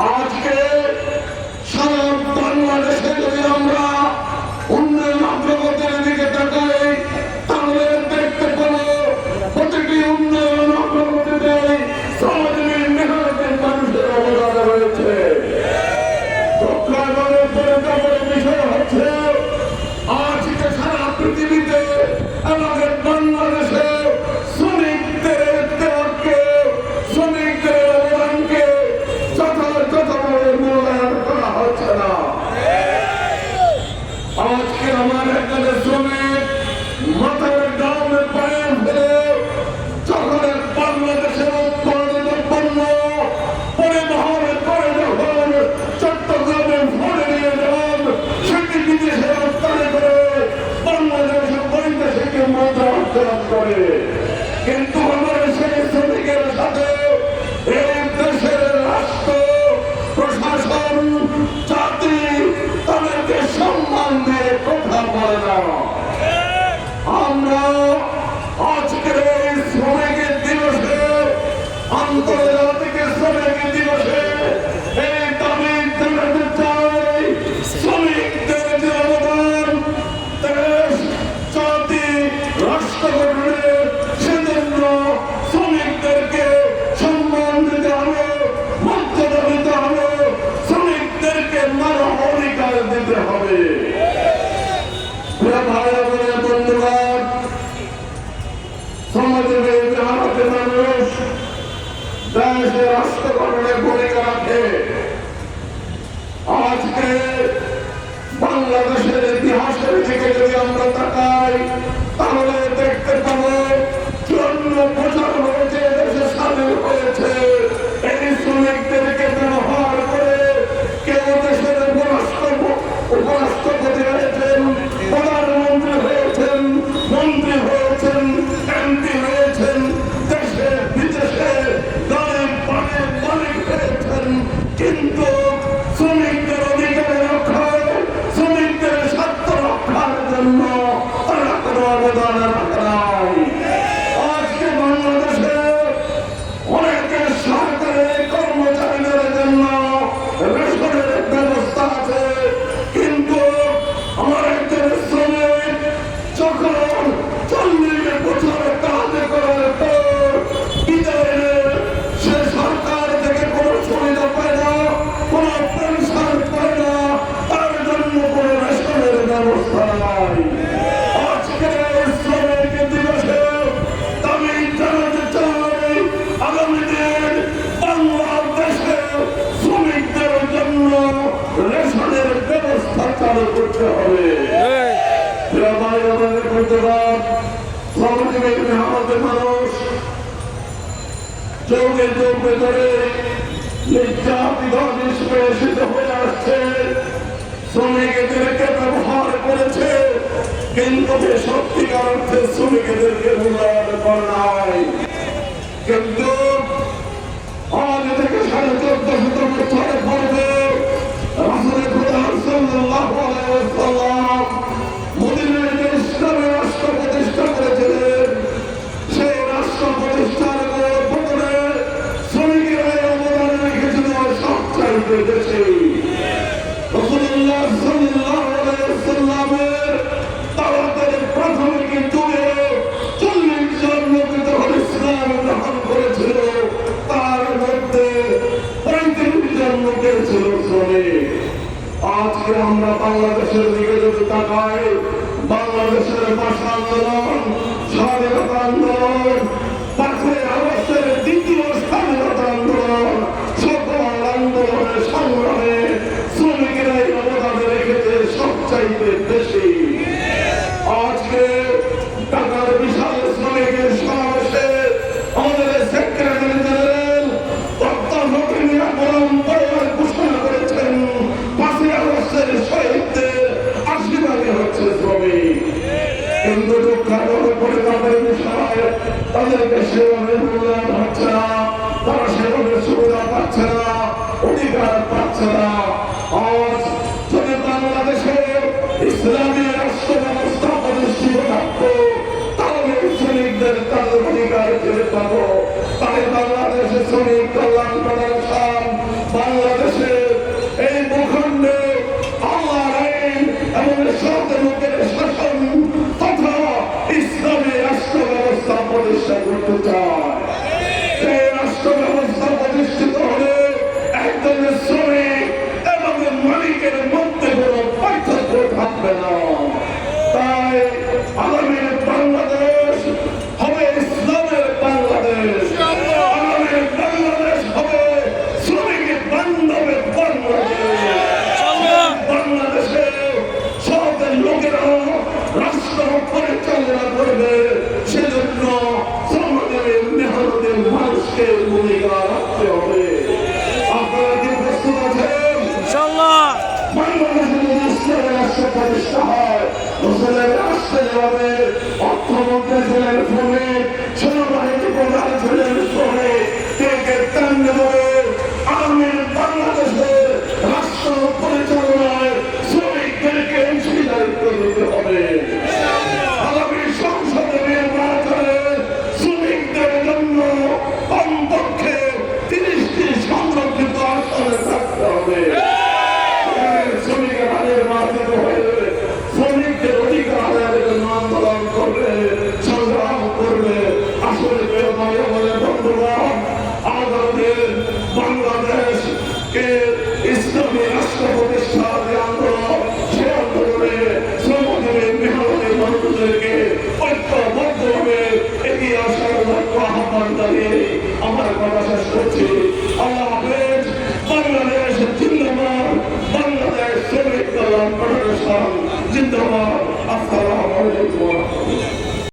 আজকে করে। কিন্তু বাংলাদেশের ইতিহাসের দিকে যদি আমরা তাকাই, তাহলে দেখতে পাবো জন্ম প্রচার হয়েছে দেশে স্বাধীন হয়েছে। এই শ্রমিকদেরকে ভাই আমাদের ব্যবহার করেছে, কিন্তু সত্যিকার অর্থে শ্রমিকদেরকে মূল্যায়ন করা নাই। কিন্তু আজ থেকে সাড়ে চোদ্দশো আজকে আমরা বাংলাদেশের দিকে যদি বাংলাদেশের ভাষা স্বাধীনতা আন্দোলন তাদেরকে সেভাবে মূল্যায়ন হচ্ছে না, তারা সেভাবে সুবিধা পাচ্ছে না, অধিকার পাচ্ছে না। আজ যদি বাংলাদেশে ইসলামী রাষ্ট্র ব্যবস্থা প্রতিষ্ঠিত থাকতো তাহলে শ্রমিকদের তাদের অধিকার ফিরে পাবো। তাহলে বাংলাদেশে শ্রমিক কল্যাণ রাষ্ট্র প্রতিষ্ঠা হয়। রসুলের রাষ্ট্রে যেভাবে অর্থমন্ত্রী ছিলেন ফলে সেনাবাহিনী প্রধান ছিলেন আহ্বান জানিয়ে আমার কথা শেষ করছি। আল্লাহ হাফেজ, বাংলাদেশ, জিন্দাবাদ, বাংলাদেশ শরীর কল্যাণ ফেডারেশন জিন্দাবাদ, আসসালামু আলাইকুম।